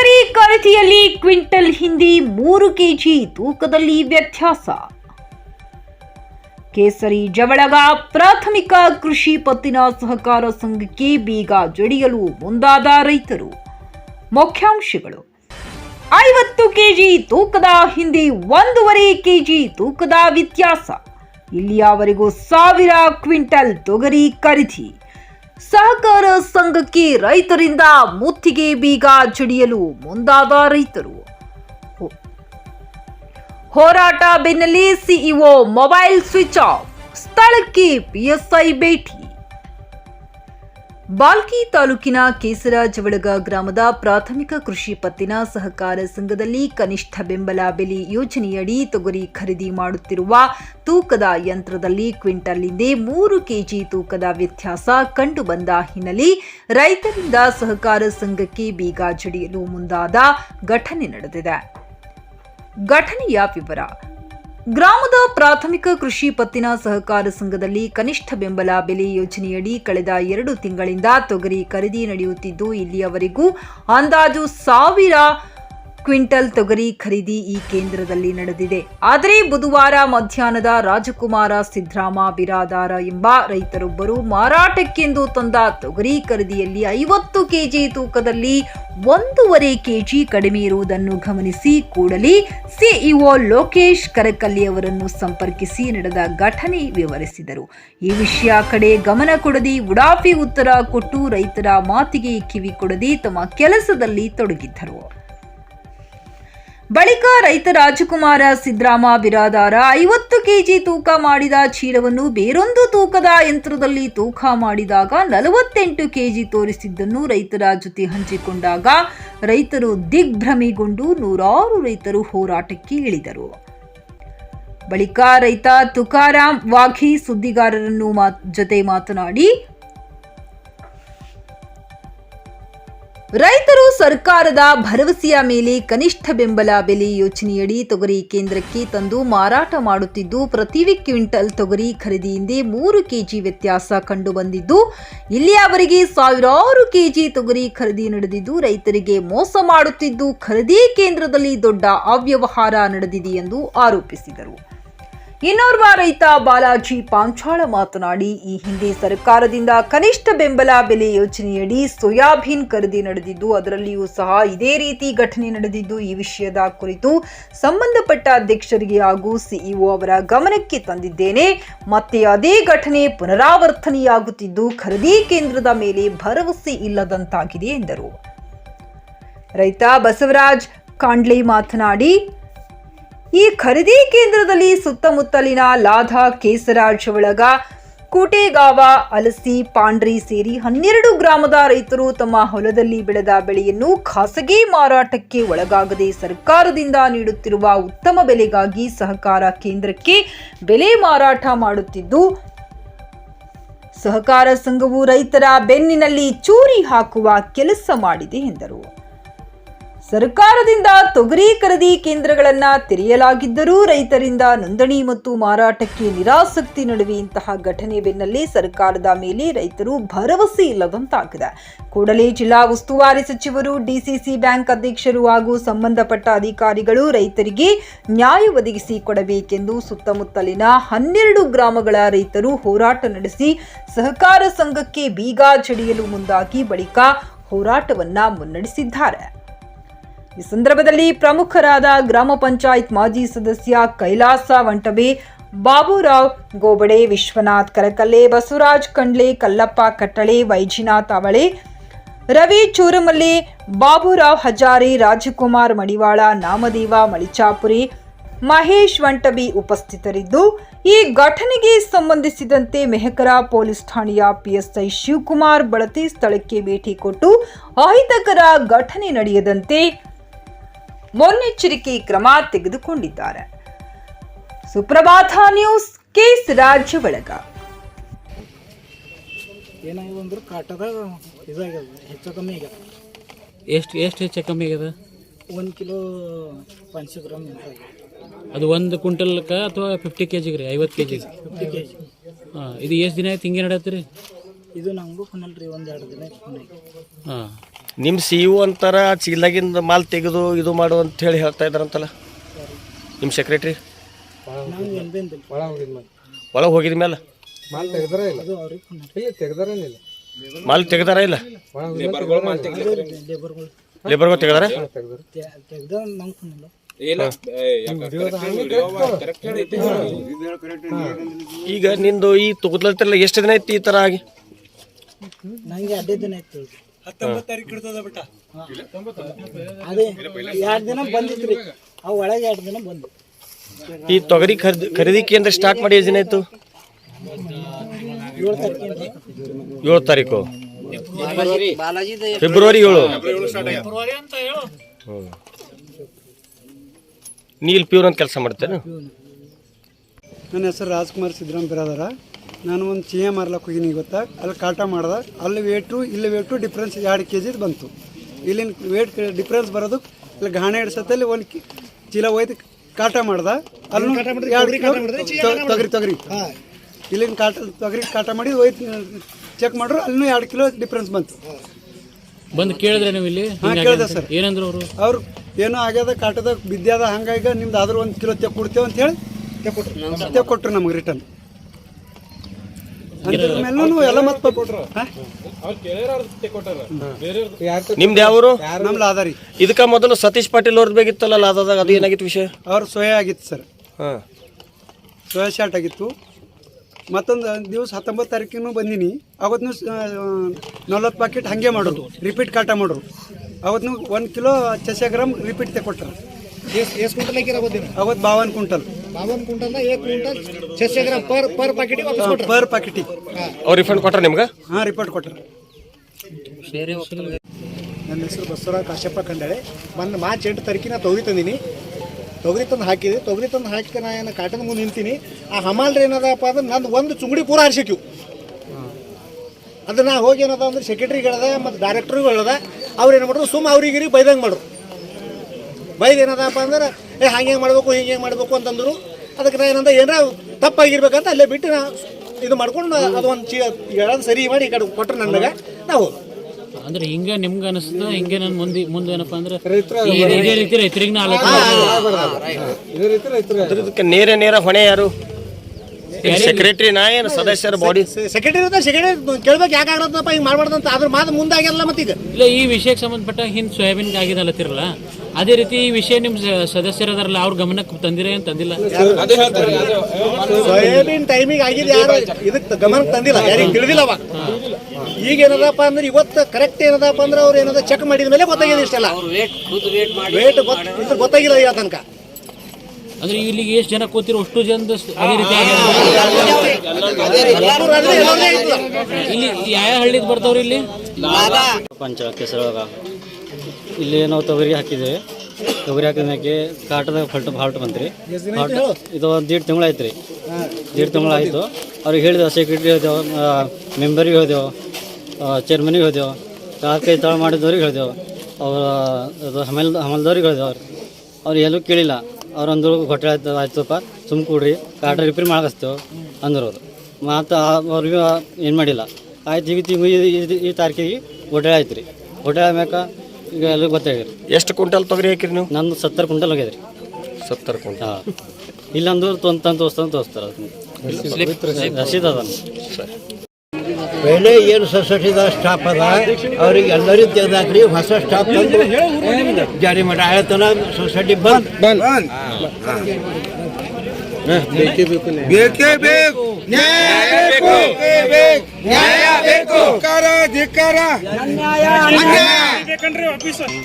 ತೊಗರಿ ಖರೀದಿಯಲ್ಲಿ ಕ್ವಿಂಟಲ್ ಹಿಂದಿ ಮೂರು ಕೆಜಿ ತೂಕದಲ್ಲಿ ವ್ಯತ್ಯಾಸ. ಕೇಸರಿ ಜವಳಗ ಪ್ರಾಥಮಿಕ ಕೃಷಿ ಪತ್ತಿನ ಸಹಕಾರ ಸಂಘಕ್ಕೆ ಬೀಗ ಜಡಿಯಲು ಮುಂದಾದ ರೈತರು. ಮುಖ್ಯಾಂಶಗಳು. ಐವತ್ತು ಕೆಜಿ ತೂಕದ ಹಿಂದಿ ಒಂದೂವರೆ ಕೆಜಿ ತೂಕದ ವ್ಯತ್ಯಾಸ. ಇಲ್ಲಿಯವರೆಗೂ ಸಾವಿರ ಕ್ವಿಂಟಲ್ ತೊಗರಿ ಖರೀದಿ. ಸಹಕಾರ ಸಂಘಕ್ಕೆ ರೈತರಿಂದ ಮುತ್ತಿಗೆ ಬೀಗ ಜಡಿಯಲು ಮುಂದಾದ ರೈತರು. ಹೋರಾಟ ಬೆನ್ನಲ್ಲಿ ಸಿಇಒ ಮೊಬೈಲ್ ಸ್ವಿಚ್ ಆಫ್. ಸ್ಥಳಕ್ಕೆ ಪಿಎಸ್ಐ ಭೇಟಿ. ಬಾಲ್ಕಿ ತಾಲೂಕಿನ ಕೇಸರಾಜವಳಗ ಗ್ರಾಮದ ಪ್ರಾಥಮಿಕ ಕೃಷಿ ಪತ್ತಿನ ಸಹಕಾರ ಸಂಘದಲ್ಲಿ ಕನಿಷ್ಠ ಬೆಂಬಲ ಬೆಲೆ ಯೋಜನೆಯಡಿ ತೊಗರಿ ಖರೀದಿ ಮಾಡುತ್ತಿರುವ ತೂಕದ ಯಂತ್ರದಲ್ಲಿ ಕ್ವಿಂಟಲ್ ಹಿಂದೆ ಮೂರು ಕೆಜಿ ತೂಕದ ವ್ಯತ್ಯಾಸ ಕಂಡುಬಂದ ಹಿನ್ನೆಲೆ ರೈತರಿಂದ ಸಹಕಾರ ಸಂಘಕ್ಕೆ ಬೀಗ ಜಡಿಯಲು ಮುಂದಾದ ಘಟನೆ ನಡೆದಿದೆ. ಘಟನೆಯ ವಿವರ ಗ್ರಾಮದ ಪ್ರಾಥಮಿಕ ಕೃಷಿ ಪತ್ತಿನ ಸಹಕಾರ ಸಂಘದಲ್ಲಿ ಕನಿಷ್ಠ ಬೆಂಬಲ ಬೆಲೆ ಯೋಜನೆಯಡಿ ಕಳೆದ ಎರಡು ತಿಂಗಳಿಂದ ತೊಗರಿ ಖರೀದಿ ನಡೆಯುತ್ತಿದ್ದು, ಇಲ್ಲಿಯವರೆಗೂ ಅಂದಾಜು ಸಾವಿರ ಕ್ವಿಂಟಲ್ ತೊಗರಿ ಖರೀದಿ ಈ ಕೇಂದ್ರದಲ್ಲಿ ನಡೆದಿದೆ. ಆದರೆ ಬುಧವಾರ ಮಧ್ಯಾಹ್ನದ ರಾಜಕುಮಾರ ಸಿದ್ರಾಮ ಬಿರಾದಾರ ಎಂಬ ರೈತರೊಬ್ಬರು ಮಾರಾಟಕ್ಕೆಂದು ತಂದ ತೊಗರಿ ಖರೀದಿಯಲ್ಲಿ ಐವತ್ತು ಕೆಜಿ ತೂಕದಲ್ಲಿ ಒಂದೂವರೆ ಕೆಜಿ ಕಡಿಮೆ ಇರುವುದನ್ನು ಗಮನಿಸಿ ಕೂಡಲೇ ಸಿಇಒ ಲೋಕೇಶ್ ಕರಕಲ್ಲಿ ಅವರನ್ನು ಸಂಪರ್ಕಿಸಿ ನಡೆದ ಘಟನೆ ವಿವರಿಸಿದರು. ಈ ವಿಷಯ ಕಡೆ ಗಮನ ಕೊಡದೆ ಉಡಾಫಿ ಉತ್ತರ ಕೊಟ್ಟು ರೈತರ ಮಾತಿಗೆ ಕಿವಿ ಕೊಡದೆ ತಮ್ಮ ಕೆಲಸದಲ್ಲಿ ತೊಡಗಿದ್ದರು. ಬಳಿಕ ರೈತ ರಾಜಕುಮಾರ ಸಿದ್ರಾಮ ಬಿರಾದಾರ ಐವತ್ತು ಕೆಜಿ ತೂಕ ಮಾಡಿದ ಚೀಲವನ್ನು ಬೇರೊಂದು ತೂಕದ ಯಂತ್ರದಲ್ಲಿ ತೂಕ ಮಾಡಿದಾಗ ನಲವತ್ತೆಂಟು ಕೆಜಿ ತೋರಿಸಿದ್ದನ್ನು ರೈತರ ಜೊತೆ ಹಂಚಿಕೊಂಡಾಗ ರೈತರು ದಿಗ್ಭ್ರಮೆಗೊಂಡು ನೂರಾರು ರೈತರು ಹೋರಾಟಕ್ಕೆ ಇಳಿದರು. ಬಳಿಕ ರೈತ ತುಕಾರಾಂ ವಾಘಿ ಸುದ್ದಿಗಾರರನ್ನು ಮಾತ್- ಜೊತೆ ಮಾತನಾಡಿ ರೈತರು ಸರ್ಕಾರದ ಭರವಸೆಯ ಮೇಲೆ ಕನಿಷ್ಠ ಬೆಂಬಲ ಬೆಲೆ ಯೋಜನೆಯಡಿ ತೊಗರಿ ಕೇಂದ್ರಕ್ಕೆ ತಂದು ಮಾರಾಟ ಮಾಡುತ್ತಿದ್ದು, ಪ್ರತಿ ಕ್ವಿಂಟಲ್ ತೊಗರಿ ಖರೀದಿಯಿಂದ ಮೂರು ಕೆಜಿ ವ್ಯತ್ಯಾಸ ಕಂಡುಬಂದಿದ್ದು, ಇಲ್ಲಿಯವರೆಗೆ ಸಾವಿರಾರು ಕೆಜಿ ತೊಗರಿ ಖರೀದಿ ನಡೆದಿದ್ದು, ರೈತರಿಗೆ ಮೋಸ ಮಾಡುತ್ತಿದ್ದು, ಖರೀದಿ ಕೇಂದ್ರದಲ್ಲಿ ದೊಡ್ಡ ಅವ್ಯವಹಾರ ನಡೆದಿದೆ ಎಂದು ಆರೋಪಿಸಿದರು. ಇನ್ನೋರ್ವ ರೈತ ಬಾಲಾಜಿ ಪಾಂಚಾಳ ಮಾತನಾಡಿ, ಈ ಹಿಂದೆ ಸರ್ಕಾರದಿಂದ ಕನಿಷ್ಠ ಬೆಂಬಲ ಬೆಲೆ ಯೋಜನೆಯಡಿ ಸೋಯಾಬೀನ್ ಖರೀದಿ ನಡೆದಿದ್ದು, ಅದರಲ್ಲಿಯೂ ಸಹ ಇದೇ ರೀತಿ ಘಟನೆ ನಡೆದಿದ್ದು, ಈ ವಿಷಯದ ಕುರಿತು ಸಂಬಂಧಪಟ್ಟ ಅಧ್ಯಕ್ಷರಿಗೆ ಹಾಗೂ ಸಿಇಒ ಅವರ ಗಮನಕ್ಕೆ ತಂದಿದ್ದೇನೆ. ಮತ್ತೆ ಅದೇ ಘಟನೆ ಪುನರಾವರ್ತನೆಯಾಗುತ್ತಿದ್ದು, ಖರೀದಿ ಕೇಂದ್ರದ ಮೇಲೆ ಭರವಸೆ ಇಲ್ಲದಂತಾಗಿದೆ ಎಂದರು. ರೈತ ಬಸವರಾಜ್ ಕಾಂಡ್ಲೆ ಮಾತನಾಡಿ ಈ ಖರೀದಿ ಕೇಂದ್ರದಲ್ಲಿ ಸುತ್ತಮುತ್ತಲಿನ ಲಾಧ ಕೇಸರಾಜವಳಗ ಕೂಟೆಗಾವ, ಅಲಸಿ, ಪಾಂಡ್ರಿ ಸೇರಿ ಹನ್ನೆರಡು ಗ್ರಾಮದ ರೈತರು ತಮ್ಮ ಹೊಲದಲ್ಲಿ ಬೆಳೆದ ಬೆಳೆಯನ್ನು ಖಾಸಗಿ ಮಾರಾಟಕ್ಕೆ ಒಳಗಾಗದೆ ಸರ್ಕಾರದಿಂದ ನೀಡುತ್ತಿರುವ ಉತ್ತಮ ಬೆಲೆಗಾಗಿ ಸಹಕಾರ ಕೇಂದ್ರಕ್ಕೆ ಬೆಲೆ ಮಾರಾಟ ಮಾಡುತ್ತಿದ್ದು, ಸಹಕಾರ ಸಂಘವು ರೈತರ ಬೆನ್ನಿನಲ್ಲಿ ಚೂರಿ ಹಾಕುವ ಕೆಲಸ ಮಾಡಿದೆ ಎಂದರು. ಸರ್ಕಾರದಿಂದ ತೊಗರಿ ಖರೀದಿ ಕೇಂದ್ರಗಳನ್ನು ತೆರೆಯಲಾಗಿದ್ದರೂ ರೈತರಿಂದ ನೋಂದಣಿ ಮತ್ತು ಮಾರಾಟಕ್ಕೆ ನಿರಾಸಕ್ತಿ ನಡುವೆ ಇಂತಹ ಘಟನೆ ಬೆನ್ನಲ್ಲೇ ಸರ್ಕಾರದ ಮೇಲೆ ರೈತರು ಭರವಸೆ ಇಲ್ಲದಂತಾಗಿದೆ. ಕೂಡಲೇ ಜಿಲ್ಲಾ ಉಸ್ತುವಾರಿ ಸಚಿವರು, ಡಿಸಿಸಿ ಬ್ಯಾಂಕ್ ಅಧ್ಯಕ್ಷರು ಹಾಗೂ ಸಂಬಂಧಪಟ್ಟ ಅಧಿಕಾರಿಗಳು ರೈತರಿಗೆ ನ್ಯಾಯ ಒದಗಿಸಿ ಕೊಡಬೇಕೆಂದು ಸುತ್ತಮುತ್ತಲಿನ ಹನ್ನೆರಡು ಗ್ರಾಮಗಳ ರೈತರು ಹೋರಾಟ ನಡೆಸಿ ಸಹಕಾರ ಸಂಘಕ್ಕೆ ಬೀಗ ಜಡಿಯಲು ಮುಂದಾಗಿ ಬಳಿಕ ಹೋರಾಟವನ್ನ ಮುನ್ನಡೆಸಿದ್ದಾರೆ. ಈ ಸಂದರ್ಭದಲ್ಲಿ ಪ್ರಮುಖರಾದ ಗ್ರಾಮ ಪಂಚಾಯತ್ ಮಾಜಿ ಸದಸ್ಯ ಕೈಲಾಸ ವಂಟಬಿ, ಬಾಬುರಾವ್ ಗೋಬಡೆ, ವಿಶ್ವನಾಥ್ ಕರಕಲ್ಲೆ, ಬಸವರಾಜ್ ಕಂಡ್ಲೆ, ಕಲ್ಲಪ್ಪ ಕಟ್ಟಳೆ, ವೈಜಿನಾಥ್ ಅವಳೆ, ರವಿ ಚೂರಮಲ್ಲಿ, ಬಾಬುರಾವ್ ಹಜಾರಿ, ರಾಜಕುಮಾರ್ ಮಡಿವಾಳ, ನಾಮದೇವ ಮಳಿಚಾಪುರಿ, ಮಹೇಶ್ ವಂಟಬಿ ಉಪಸ್ಥಿತರಿದ್ದು, ಈ ಘಟನೆಗೆ ಸಂಬಂಧಿಸಿದಂತೆ ಮೆಹಕರ ಪೊಲೀಸ್ ಠಾಣೆಯ ಪಿಎಸ್ಐ ಶಿವಕುಮಾರ್ ಬಳತಿ ಸ್ಥಳಕ್ಕೆ ಭೇಟಿ ಕೊಟ್ಟು ಅಹಿತಕರ ಘಟನೆ ನಡೆಯದಂತೆ ಮುನ್ನೆಚ್ಚರಿಕೆ ಕ್ರಮ ತೆಗೆದುಕೊಂಡಿದ್ದಾರೆ. ಸುಪ್ರಭಾತ ನ್ಯೂಸ್ ಕೇಸ್ ರಾಜ್ಯ ಬಳಗ. ಏನಾಗಿದೆ ಅಂದ್ರೆ ಕಾಟದಾಗ ಇದಾಗ್ಯದ ಹೆಚ್ಚು ಕಮ್ಮಿ ಆಗ್ಯದ. ಎಷ್ಟು ಎಷ್ಟು ಹೆಚ್ಚು ಕಮ್ಮಿ ಆಗ್ಯದ? ಒಂದು ಕಿಲೋ ಪಂಚ ಗ್ರಾಮ್ ಅದು ಒಂದು ಕ್ವಿಂಟಲ್ಕ ಅಥವಾ ಫಿಫ್ಟಿ ಕೆ ಜಿಗೆ ರೀ ಐವತ್ತು ಕೆ ಜಿಗೆ ಫಿಫ್ಟಿ ಕೆ ಜಿ ಹಾಂ ಇದು ಎಷ್ಟು ದಿನ ಆಯ್ತು ಹಿಂಗೆ ನಡೆಯತ್ತೆ ರೀ ಇದು ನಮಗೂ ಫೋನಲ್ ರೀ ಒಂದು ಎರಡು ದಿನ ಫೋನ್ ಹಾಂ. ನಿಮ್ಮ ಸಿ ಇ ಅಂತಾರ ಚೀಲಾಗಿಂದ ಮಾಲ್ ತೆಗೆದು ಇದು ಮಾಡು ಅಂತ ಹೇಳಿ ಹೇಳ್ತಾ ಇದ್ದಾರಂತಲ್ಲ? ನಿಮ್ಮ ಸೆಕ್ರೆಟ್ರಿ ಒಳಗೆ ಹೋಗಿದ ಮೇಲೆ ಮಾಲ್ ತೆಗ್ದಾರ ಇಲ್ಲ? ಲೇಬರ್ಗಳು ಲೇಬರ್ಗಳು ತೆಗ್ದಾರ. ಕುಂದಿಲ್ಲ ಈಗ ನಿಂದು ಈ ತುಗದ್ಲತ್ತಿರಲ್ಲ ಎಷ್ಟು ದಿನ ಐತಿ ಈ ಥರ ಆಗಿ? ನಂಗೆ ಅದೇ ದಿನ ಅದೇ ಎರಡು ದಿನ ಬಂದಿತ್ರಿ. ಅವು ಒಳಗೆ ಎರಡು ದಿನ ಬಂದು. ಈ ತೊಗರಿ ಖರೀದಿ ಖರೀದಿ ಕೇಂದ್ರ ಸ್ಟಾರ್ಟ್ ಮಾಡಿ ಎಷ್ಟು ದಿನ ಆಯ್ತು? ಏಳು ತಾರೀಕು ಏಳು ತಾರೀಕು. ಫೆಬ್ರವರಿ ಏಳು. ನೀಲ್ ಪ್ಯೂರ್ ಅಂತ ಕೆಲಸ ಮಾಡ್ತೇನೆ. ನನ್ನ ಹೆಸರು ರಾಜ್ಕುಮಾರ್ ಸಿದ್ದರಾಮ್ ಬಿರಾದರ. ನಾನು ಒಂದು ಚಿಯ ಮಾರ್ಲಕ್ಕೆ ಹೋಗಿನಿ ಗೊತ್ತಾ? ಅಲ್ಲಿ ಕಾಟ ಮಾಡ್ದೆ. ಅಲ್ಲಿ ವೇಟು ಇಲ್ಲಿ ವೇಟು ಡಿಫ್ರೆನ್ಸ್ ಎರಡು ಕೆ ಜಿದು ಬಂತು. ಇಲ್ಲಿನ ವೇಟ್ ಡಿಫ್ರೆನ್ಸ್ ಬರೋದು ಇಲ್ಲಿ ಗಾಣೆ ಹಿಡ್ಸತ್ತಲ್ಲಿ ಒಂದು ಕಿ ಚೀಲ ಒಯ್ದು ಕಾಟ ಮಾಡ್ದೆ. ಅಲ್ಲಿ ತೊಗರಿ ತೊಗರಿ ಇಲ್ಲಿನ ಕಾಟ ತೊಗರಿ ಕಾಟ ಮಾಡಿ ಒಯ್ದು ಚೆಕ್ ಮಾಡ್ರು ಅಲ್ಲೂ ಎರಡು ಕಿಲೋ ಡಿಫ್ರೆನ್ಸ್ ಬಂತು. ಬಂದು ಕೇಳಿದ್ರೆ ನೀವು ಇಲ್ಲಿ? ಹಾಂ ಕೇಳಿದೆ ಸರ್. ಏನಂದ್ರು ಅವರು? ಅವ್ರು ಏನೋ ಆಗ್ಯದ ಕಾಟದ ಬಿದ್ದ್ಯಾದ ಹಂಗಾಗಿ ನಿಮ್ದು ಆದ್ರೂ ಒಂದು ಕಿಲೋ ತೆಕ್ಕೊಡ್ತೇವೆ ಅಂತ ಹೇಳಿ ತೆಕ್ಕೊಟ್ರು. ಕೊಟ್ರು ನಮಗೆ ರಿಟರ್ನ್ ಎಲ್ಲ ಮತ್ತೆ ಕೊಟ್ರು. ನಿಮ್ದು ಯಾವರು? ನಮ್ಮ ಲಾದಾರಿ ಇದಕ್ಕ ಮೊದಲು ಸತೀಶ್ ಪಾಟೀಲ್ ಅವ್ರದ್ದು ಬೇಕಿತ್ತಲ್ಲ ಲಾದಾದಾಗ ಅದು ಏನಾಗಿತ್ತು ವಿಷಯ? ಅವ್ರು ಸೋಯಾ ಆಗಿತ್ತು ಸರ್. ಹಾಂ. ಸೋಯಾ ಶಾರ್ಟ್ ಆಗಿತ್ತು. ಮತ್ತೊಂದು ದಿವಸ ಹತ್ತೊಂಬತ್ತು ತಾರೀಕಿನೂ ಬಂದೀನಿ. ಅವತ್ತು ನಲ್ವತ್ತು ಪ್ಯಾಕೆಟ್ ಹಾಗೆ ಮಾಡೋರು. ರಿಪೀಟ್ ಕಾಟ ಮಾಡೋರು. ಅವತ್ತು ಒಂದು ಕಿಲೋ ಚಸ್ಯ ಗ್ರಾಮ್ ರಿಪೀಟ್ ತೆಕೊಟ್ರು. ಎಷ್ಟು ಕ್ವಿಂಟಲ್ ಹಾಕಿರ ಅವತ್ತು ಬಾವನ್ ಕ್ವಿಂಟಲ್. ಬಾವನ್ ಕ್ವಿಂಟಲ್ ಏಕ್ quintal gram per per packet per ಪಾಕಿಟಿ ಅವ್ರು ರಿಫಂಡ್ ಕೊಟ್ರ ನಿಮ್ಗೆ? ಹಾಂ ರಿಪೋರ್ಟ್ ಕೊಟ್ಟರು ನನ್ನ ಹೆಸರು ಬಸವರಾಜ್ ಕಾಶ್ಯಪ್ಪ ಕಂಡಳೆ ಮೊನ್ನೆ ಮಾರ್ಚ್ ಎಂಟು ತಾರೀಕಿನ ತೊಗರಿ ತಂದೀನಿ. ತೊಗರಿ ತಂದು ಹಾಕಿದೆ. ತೊಗರಿ ತಂದು ಹಾಕಿ ನಾ ಏನು ಕಾಟನ್ ಮುಂದೆ ನಿಂತೀನಿ. ಆ ಹಮಾಲ್ರಿ ಏನದಪ್ಪ ಅಂದ್ರೆ ನಂದು ಒಂದು ಚುಂಗುಡಿ ಪೂರ ಹರಿಸಿಕ್ಯು. ಅದನ್ನ ನಾ ಹೋಗಿ ಏನದ ಅಂದ್ರೆ ಸೆಕ್ರೆಟ್ರಿಗಳದ ಮತ್ತು ಡೈರೆಕ್ಟ್ರುಗಳದ ಅವ್ರು ಏನು ಮಾಡಿದ್ರು ಸುಮ್ಮ ಅವ್ರಿಗಿರಿ ಬೈದಂಗೆ ಮಾಡ್ರು. ಬೈದು ಏನದಪ್ಪ ಅಂದ್ರೆ ಏ ಹಂಗೆ ಮಾಡಬೇಕು ಹಿಂಗೆ ಮಾಡಬೇಕು ಅಂತಂದ್ರು. ಅದಕ್ಕೆ ನಾ ಏನಂದ ಏನಾರ ತಪ್ಪಾಗಿರ್ಬೇಕಂತ ಅಲ್ಲೇ ಬಿಟ್ಟು ನಾ ಇದು ಮಾಡ್ಕೊಂಡು ಅದು ಒಂದು ಚೀ ಹೇಳೋದು ಸರಿ ಮಾಡಿ ಈ ಕಡೆ ಕೊಟ್ಟರು ನನಗೆ ನಾವು ಅಂದ್ರೆ ಹಿಂಗ ನಿಮ್ಗೆ ಅನಿಸ್ತದ ಹಿಂಗೆ ನನ್ ಮುಂದೆ ಮುಂದೆ ಏನಪ್ಪಾ ಅಂದ್ರೆ ಇದೇ ರೀತಿ ರೈತರಿಗೆ ನಾ ಇದಕ್ಕೆ ನೇರ ನೇರ ಹೊಣೆ ಯಾರು? ಸೆಕ್ರೆಟರಿ ನಾ ಏನು ಸದಸ್ಯರ ಬಾಡಿ ಸೆಕ್ರೆಟರಿ ಅಂತ ಸೆಕ್ರೆಟರಿ ಕೇಳ್ಬೇಕು ಯಾಕೆ ಆಗತ್ತಪ್ಪ ಹಿಂಗೆ ಮಾಡ್ಬಾರ್ದಂತ ಅದ್ರ ಮಾತು ಮುಂದಾಗ್ಯಲ್ಲ ಮತ್ತೀಗ. ಇಲ್ಲ ಈ ವಿಷಯಕ್ಕೆ ಸಂಬಂಧಪಟ್ಟ ಹಿಂದ್ ಸೋಯಾಬೀನ್ ಆಗಿದಲ್ಲತ್ತಿರಲ್ಲ ಅದೇ ರೀತಿ ಈ ವಿಷಯ ನಿಮ್ ಸ- ಸದಸ್ಯರದಾರಲ್ಲ ಅವ್ರ ಗಮನಕ್ಕೆ ತಂದಿರೇ ಅಂತ ತಂದಿಲ್ಲ ಸೋಯಾಬೀನ್ ಟೈಮಿಗೆ ಆಗಿದೆ ಯಾರು? ಇದಕ್ಕೆ ಗಮನಕ್ಕೆ ತಂದಿಲ್ಲ ಯಾರಿಗೆ ತಿಳಿದಿಲ್ಲ ಅವಾಗ ಈಗ ಏನದಪ್ಪ ಅಂದ್ರೆ ಇವತ್ತು ಕರೆಕ್ಟ್ ಏನದಪ್ಪ ಅಂದ್ರೆ ಅವ್ರು ಏನದ ಚೆಕ್ ಮಾಡಿದ ಮೇಲೆ ಗೊತ್ತಾಗಿದೆ ಇಷ್ಟೆಲ್ಲ. ವೇಟ್ ಗೊತ್ತಾಗಿಲ್ಲ ಈಗ ತನಕ. ಅಂದ್ರೆ ಇಲ್ಲಿಗೆ ಎಷ್ಟು ಜನ ಕೂತಿರೋ ಅಷ್ಟು ಜನ ಅದೇ ರೀತಿ. ಇಲ್ಲಿ ಯಾವ ಹಳ್ಳಿದ್ ಬರ್ತಾವ್ರಿ ಇಲ್ಲಿ? ಪಂಚ ಕೆಸರೊಳಗ ಇಲ್ಲಿ ನಾವು ತೊಗರಿ ಹಾಕಿದ್ದೇವೆ ತೊಗರಿ ಹಾಕಿದ ಮ್ಯಾಕೆ ಕಾಟದಾಗ ಫಲ್ಟ್ ಫಾಲ್ಟ್ ಬಂತ್ರಿ. ಫಾಲ್ಟ್ ಇದು ಒಂದು ದೀಡ್ ತಿಂಗಳು ಆಯ್ತು ರೀ ದೀಡ್ ತಿಂಗಳು ಆಯಿತು. ಅವ್ರಿಗೆ ಹೇಳಿದೆವು ಸೆಕ್ರೆಟ್ರಿ ಹೋದೆವು ಮೆಂಬರಿಗೆ ಹೋದೆವು ಚೇರ್ಮನಿಗೆ ಹೋದೆವು ಕಾಕೈ ಕೈ ತಾಳು ಮಾಡಿದವ್ರಿಗೆ ಹೇಳ್ದೆವು ಅವರ ಅದು ಹಮಲ್ ಹಮಲ್ದವ್ರಿಗೆ ಹೇಳಿದೆವು ಅವ್ರು. ಅವ್ರು ಎಲ್ಲೂ ಕೇಳಿಲ್ಲ. ಅವ್ರು ಅಂದರು ಹೊಟ್ಟೆ ಆಯ್ತು ಆಯ್ತಪ್ಪ ಸುಮ್ ಕೊಡ್ರಿ ಕಾಟ ರಿಪೇರಿ ಮಾಡಕಸ್ತೇವೆ ಅಂದರು ಅವರು ಮತ್ತು ಅವ್ರಿಗೂ ಏನು ಮಾಡಿಲ್ಲ. ಆಯ್ತು ಈ ತಿಂಗಳು ಈ ತಾರೀಕಿಗೆ ಹೊಟ್ಟೆ ಆಯ್ತು ರೀ ಹೊಟ್ಟೆ ಆದ್ಮ್ಯಾಕ ಈಗ ಎಲ್ಲ ಗೊತ್ತಾಗ್ರಿ ಎಷ್ಟು ಕ್ವಿಂಟಲ್ ತೊಗರಿ ಹಾಕಿರಿ ನೀವು? ನಂದು ಸತ್ತರ ಕ್ವಿಂಟಲ್ ಹೋಗ್ಯದ ರೀ ಸತ್ತರ ಕ್ವಿಂಟಲ್. ಹಾಂ. ಇಲ್ಲಂದ್ರೆ ತಂದು ತಂದು ತೋರಿಸ್ತಾನೆ ತೋರಿಸ್ತಾರೆ ಅದನ್ನ. ರಸೀದ್ ಅದ ಪೆಹಲೆ ಏನು ಸೊಸೈಟಿದ ಸ್ಟಾಪ್ ಅದ? ಅವ್ರಿಗೆ ಎಲ್ಲರಿಗೂ ತೆಗೆದಾಕ್ರಿ ಹೊಸ ಸ್ಟಾಪ್ ತಂದು ಜಾರಿ ಮಾಡಿ. ಆಯತನ ಸೊಸೈಟಿ ಬಂದ್. ಬೇಕೇ ಬೇಕು ನ್ಯಾಯ. ಬೇಕು ನ್ಯಾಯ ಬೇಕು. ಧಿಕ್ಕಾರ